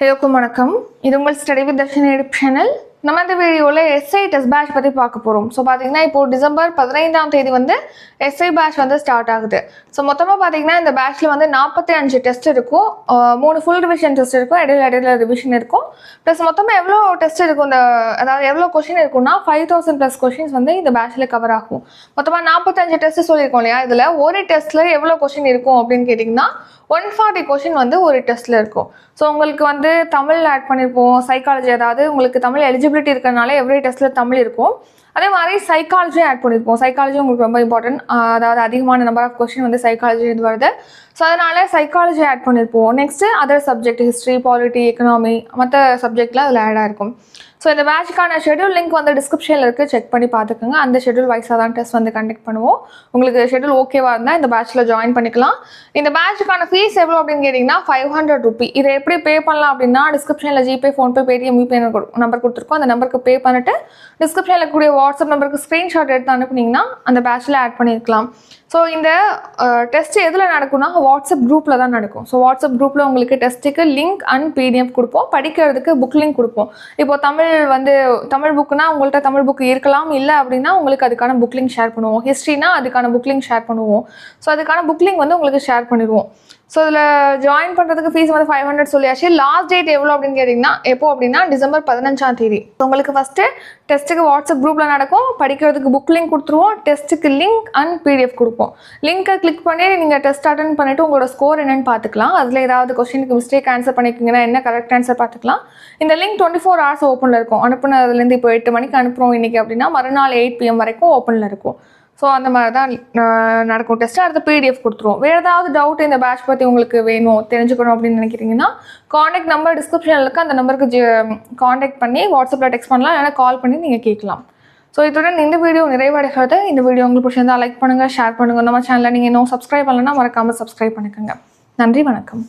எல்லாருக்கும் வணக்கம். இது உங்கள் study with Darshan edu channel. நம்ம இந்த வீடியோவில் எஸ்ஐ டெஸ்ட் பேட்ச் பற்றி பார்க்க போகிறோம் ஸோ பார்த்தீங்கன்னா இப்போ டிசம்பர் பதினைந்தாம் தேதி வந்து எஸ்ஐ பேட்ச் வந்து ஸ்டார்ட் ஆகுது. ஸோ மொத்தமாக பார்த்தீங்கன்னா இந்த பேட்ச்சில் வந்து நாற்பத்தி அஞ்சு டெஸ்ட் இருக்கும். மூணு ஃபுல் ரிவிஷன் டெஸ்ட் இருக்கும். இடையில இடையில ரிவிஷன் இருக்கும். ப்ளஸ் மொத்தமாக எவ்வளோ டெஸ்ட் இருக்கும்? இந்த அதாவது எவ்வளோ கொஷின் இருக்கும்னா ஃபைவ் தௌசண்ட் ப்ளஸ் கொஷின்ஸ் வந்து இந்த பேட்ச்சில் கவர் ஆகும். மொத்தமாக நாற்பத்தஞ்சு டெஸ்ட் சொல்லியிருக்கோம் இல்லையா? இதில் ஒரு டெஸ்ட்டில் எவ்வளோ கொஷின் இருக்கும் அப்படின்னு கேட்டிங்கன்னா ஒன் ஃபார்ட்டி கொஷின் வந்து ஒரு டெஸ்ட்டில் இருக்கும். ஸோ உங்களுக்கு வந்து தமிழ் ஆட் பண்ணியிருப்போம் சைக்காலஜி அதாவது உங்களுக்கு தமிழ் எலிஜிபிலிட்டி இருக்கிறனால எவ்ரி டெஸ்ட்டில் தமிழ் இருக்கும். அதே மாதிரி சைக்காலஜியும் ஆட் பண்ணியிருப்போம் சைக்காலஜி உங்களுக்கு ரொம்ப இம்பார்ட்டன்ட் அதாவது அதிகமான நம்பர் ஆஃப் கொஸ்டின் வந்து சைக்காலஜி இது வருது. ஸோ அதனால் சைக்காலஜி ஆட் பண்ணியிருப்போம் next other subject history polity economy மற்ற சப்ஜெக்ட்லாம் அதில் ஆட் இருக்கும். ஸோ இந்த பேட்ச்க்கான ஷெட்யூல் லிங்க் வந்து டிஸ்கிரிப்ஷனில் இருக்குது செக் பண்ணி பார்த்துக்கோங்க. அந்த ஷெட்யூல் வைஸாக தான் டெஸ்ட் வந்து கண்டக்ட் பண்ணுவோம். உங்களுக்கு ஷெட்யூல் ஓகேவா இருந்தால் இந்த பேட்ச்சில் ஜாயின் பண்ணிக்கலாம். இந்த பேட்ச்க்கான ஃபீஸ் எவ்வளோ அப்படின்னு கேட்டிங்கன்னா ஃபைவ் ஹண்ட்ரட் ருபி இதை எப்படி பே பண்ணலாம் அப்படின்னா டிஸ்கிரிப்ஷனில் GPay PhonePe Paytm UPI number கொடுத்துருக்கோம். அந்த நம்பருக்கு பே பண்ணிட்டு டிஸ்கிரிப்ஷனில் இருக்கக்கூடிய வாட்ஸ்அப் நம்பருக்கு ஸ்க்ரீன்ஷாட் எடுத்து அனுப்புனீங்கன்னா அந்த பேட்ச்சில் ஆட் பண்ணியிருக்கலாம் ஸோ இந்த uh, டெஸ்ட் எதில் நடக்கும்னா வாட்ஸ்அப் குரூப்பில் தான் நடக்கும். ஸோ வாட்ஸ்அப் குரூப்பில் உங்களுக்கு டெஸ்ட்டுக்கு லிங்க் அண்ட் பிடிஎஃப் கொடுப்போம். படிக்கிறதுக்கு புக் லிங்க் கொடுப்போம். இப்போ தமிழ் வந்து தமிழ் புக்குனா உங்கள்கிட்ட தமிழ் புக் இருக்கலாம் இல்லை அப்படின்னா உங்களுக்கு அதுக்கான புக் லிங்க் ஷேர் பண்ணுவோம். ஹிஸ்ட்ரினா அதுக்கான புக் லிங்க் ஷேர் பண்ணுவோம். ஸோ அதுக்கான புக் லிங்க் வந்து உங்களுக்கு ஷேர் பண்ணிடுவோம். ஸோ இதில் ஜாயின் பண்ணுறதுக்கு ஃபீஸ் வந்து ஃபைவ் ஹண்ட்ரட் சொல்லியாச்சு. லாஸ்ட் டேட் எவ்வளோ அப்படின்னு கேட்டிங்கன்னா எப்போ அப்படின்னா டிசம்பர் பதினஞ்சாம் தேதி. உங்களுக்கு ஃபஸ்ட்டு டெஸ்ட்டுக்கு வாட்ஸ்அப் குரூப்பில் நடக்கும். படிக்கிறதுக்கு புக் லிங்க் கொடுத்துருவோம். டெஸ்ட்டுக்கு லிங்க் அண்ட் பிடிஎஃப் கொடுப்போம். லிங்க்கை கிளிக் பண்ணி நீங்கள் டெஸ்ட் அட்டன் பண்ணிவிட்டு உங்களோட ஸ்கோர் என்னென்னு பார்த்துக்கலாம். அதில் ஏதாவது கொஸ்டினுக்கு மிஸ்டேக் ஆன்சர் பண்ணிக்கிங்கன்னா என்ன கரெக்ட் ஆன்சர் பார்த்துக்கலாம். இந்த லிங்க் டுவெண்ட்டி ஃபோர் ஹவர்ஸ் ஓப்பனில் இருக்கும். அனுப்புனதுலேருந்து இப்போ எட்டு மணிக்கு அனுப்புகிறோம் இன்றைக்கி அப்படின்னா மறுநாள் எயிட் பிஎம் வரைக்கும் ஓப்பனில் இருக்கும். ஸோ அந்த மாதிரி தான் நடக்கும். டெஸ்ட் அடுத்து பிடிஎஃப் கொடுத்துருவோம். வேறு ஏதாவது டவுட் இந்த பேட்ச் பற்றி உங்களுக்கு வேணும் தெரிஞ்சுக்கணும் அப்படின்னு நினைக்கிறீங்கன்னா காண்டாக்ட் நம்பர் டிஸ்கிரிப்ஷனில் இருக்க அந்த நம்பருக்கு காண்டாக்ட் பண்ணி வாட்ஸ்அப்பில் டெக்ஸ்ட் பண்ணலாம் இல்லைனா கால் பண்ணி நீங்கள் கேட்கலாம். ஸோ இத்துடன் இந்த வீடியோ நிறைவடைகிறது. இந்த வீடியோ உங்களுக்கு பிடிச்சிருந்தா லைக் பண்ணுங்கள் ஷேர் பண்ணுங்கள் நம்ம சேனலில் நீங்கள் இன்னும் சப்ஸ்கிரைப் பண்ணலன்னா மறக்காமல் சப்ஸ்கிரைப் பண்ணிக்கோங்க. நன்றி வணக்கம்.